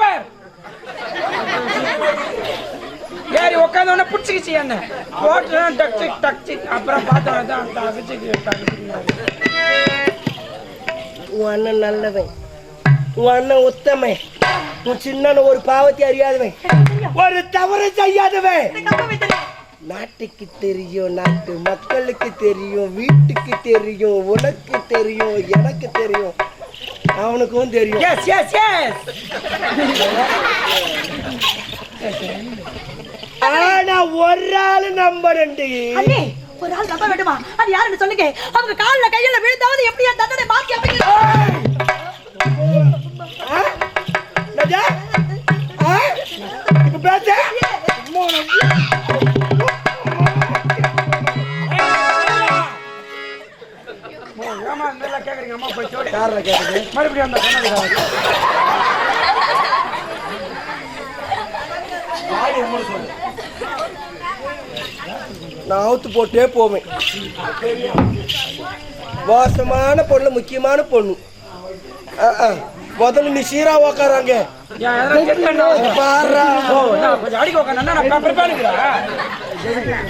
Super ஏறி உட்காந்து உடனே பிடிச்சிக்கிச்சு என்ன. ஓட்டுனா டக்சி டக்சி அப்புறம் பார்த்தா தான் அண்ணன் நல்லவன். உன் அண்ணன் உத்தமன். உன் சின்னன் ஒரு பாவத்தை அறியாதவன். ஒரு தவறு செய்யாதவன். நாட்டுக்கு தெரியும் நாட்டு மக்களுக்கு தெரியும் வீட்டுக்கு தெரியும் உனக்கு தெரியும் எனக்கு தெரியும். அவனுக்கும் தெரியும். எஸ் எஸ் எஸ் ஆனா ஒரு ஆளு நம்பரண்டு அண்ணே ஒரு ஆள் நம்ப வேண்டுமா? அது யாருன்னு சொல்லுங்க. அவங்க கால்ல கையில விழுந்தாவது எப்படியா தண்டனை மாத்தி அமைக்கணும் இப்ப பேச. ஏமா நல்லா கேக்குறீங்க அம்மா போய் சொல்லி யாரில் கேட்டது மறுபடியும் அந்த சொன்னது நான் அவுத்து போட்டே போவேன். மோசமான பொண்ணு முக்கியமான பொண்ணு. முதல்ல நீ சீரா உக்காராங்க. கொஞ்சம் அடிக்க பண்ணிக்கிறேன்.